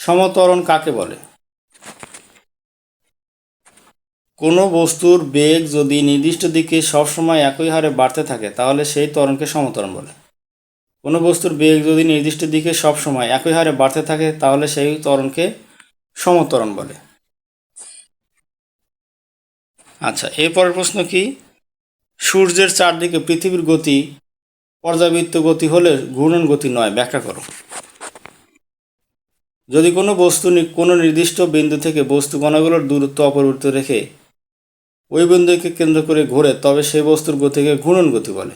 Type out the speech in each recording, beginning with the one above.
সমত্বরণ কাকে বলে? কোনো বস্তুর বেগ যদি নির্দিষ্ট দিকে সবসময় একই হারে বাড়তে থাকে, তাহলে সেই ত্বরণকে সমত্বরণ বলে। কোনো বস্তুর বেগ যদি নির্দিষ্ট দিকে সবসময় একই হারে বাড়তে থাকে, তাহলে সেই ত্বরণকে সমত্বরণ বলে। আচ্ছা এরপরের প্রশ্ন কি? সূর্যের চারদিকে পৃথিবীর গতি পর্যাবৃত্ত গতি হলে ঘূর্ণন গতি নয়, ব্যাখ্যা করো। যদি কোনো বস্তু কোনো নির্দিষ্ট বিন্দু থেকে বস্তু কণাগুলোর দূরত্ব অপরিবর্তিত রেখে ওই বিন্দুকে কেন্দ্র করে ঘোরে, তবে সেই বস্তুর গতিকে ঘূর্ণন গতি বলে।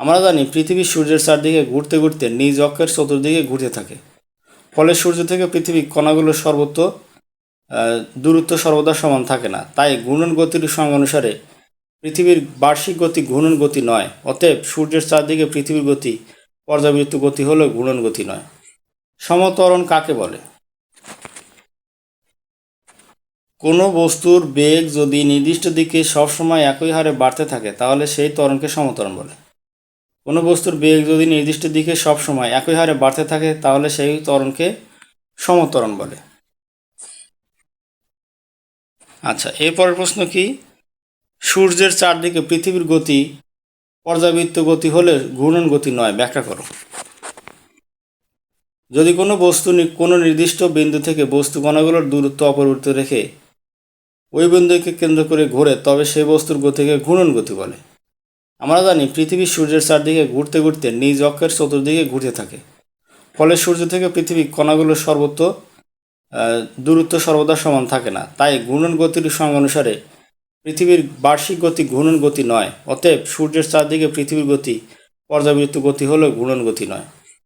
আমরা জানি পৃথিবী সূর্যের চারদিকে ঘুরতে ঘুরতে নিজ অক্ষের চতুর্দিকে ঘুরতে থাকে। ফলে সূর্য থেকে পৃথিবী কণাগুলোর সর্বত্র দূরত্ব সর্বদা সমান থাকে না। তাই ঘূর্ণন গতির সঙ্গ অনুসারে পৃথিবীর বার্ষিক গতি ঘূর্ণন গতি নয়। অতএব সূর্যের চারদিকে পৃথিবীর গতি, পর্যাবৃত্ত গতি হলেও ঘূর্ণন গতি নয়। সমত্বরণ কাকে বলে? কোনো বস্তুর বেগ যদি নির্দিষ্ট দিকে সবসময় একই হারে বাড়তে থাকে, তাহলে সেই ত্বরণকে সমত্বরণ বলে। কোনো বস্তুর বেগ যদি নির্দিষ্ট দিকে সবসময় একই হারে বাড়তে থাকে, তাহলে সেই ত্বরণকে সমত্বরণ বলে। আচ্ছা এরপরের প্রশ্ন কি? সূর্যের চারদিকে পৃথিবীর গতি পর্যাবৃত্ত গতি হলে ঘূর্ণন গতি নয়, ব্যাখ্যা করো। যদি কোনো বস্তু কোনো নির্দিষ্ট বিন্দু থেকে বস্তু কণাগুলোর দূরত্ব অপরিবর্তিত রেখে ওই বিন্দুকে কেন্দ্র করে ঘোরে, তবে সেই বস্তুর গতিকে ঘূর্ণন গতি বলে। আমরা জানি পৃথিবী সূর্যের চারদিকে ঘুরতে ঘুরতে নিজ অক্ষের চতুর্দিকে ঘুরতে থাকে। ফলে সূর্য থেকে পৃথিবী কণাগুলোর সর্বত্র দূরত্ব সর্বদা সমান থাকে না। তাই ঘূর্ণন গতির সঙ্গ অনুসারে পৃথিবীর বার্ষিক গতি ঘূর্ণন গতি নয়। অতএব সূর্যের চারদিকে পৃথিবীর গতি, পর্যাবৃত্ত গতি হলেও ঘূর্ণন গতি নয়।